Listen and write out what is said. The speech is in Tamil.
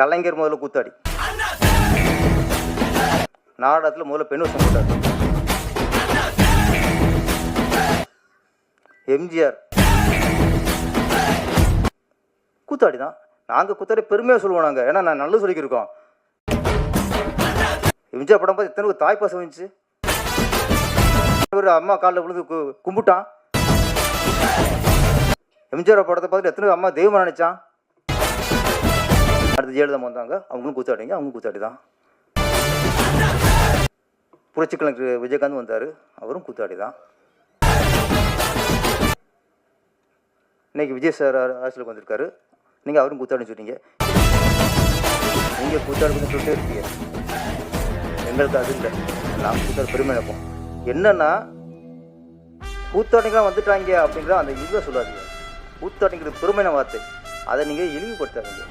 கலைஞர் முதல்ல கூத்தாடி. நாடகத்தில் முதல்ல பெண் வருஷம் போட்டார். எம்ஜிஆர். கூத்தாடி தான் நாங்கள் கூத்தாடி பெருமையாக சொல்லுவோம் நாங்கள் ஏன்னா நான் நல்லது சொல்லிக்கிருக்கோம். எம்ஜிஆர் படம் பார்த்து எத்தனை தாய் பாசம் வந்துச்சு. ஒரு அம்மா காலில் விழுந்து கு- கும்பிட்டான். எம்ஜிஆர் படத்தை பார்த்துட்டு எத்தனை அம்மா தெய்வம் நினைச்சான். அடுத்து ஜெயலலிதா வந்தாங்க. அவங்களும் கூத்தாடிங்க அவங்க கூத்தாடி தான். புரட்சி கலைஞர் விஜயகாந்த் வந்தார். அவரும் கூத்தாடி தான். இன்னைக்கு விஜய் சார் அரசியலுக்கு வந்திருக்காரு. நீங்கள் அவரும் கூத்தாடின்னு சொன்னீங்க நீங்கள் கூத்தாடுன்னு சொல்லிட்டே இருக்கீங்க. எங்களுக்கு அது இல்லை. நாம் கூத்தாடு பெருமை நினைப்போம் என்னென்னா கூத்தாடிங்களாம் வந்துட்டாங்க அப்படிங்கிற அந்த இதுவை சொல்லாதீங்க. கூத்தாடிங்கிறது பெருமையான வார்த்தை. அதை நீங்கள் இழிவுபடுத்தாதீங்க.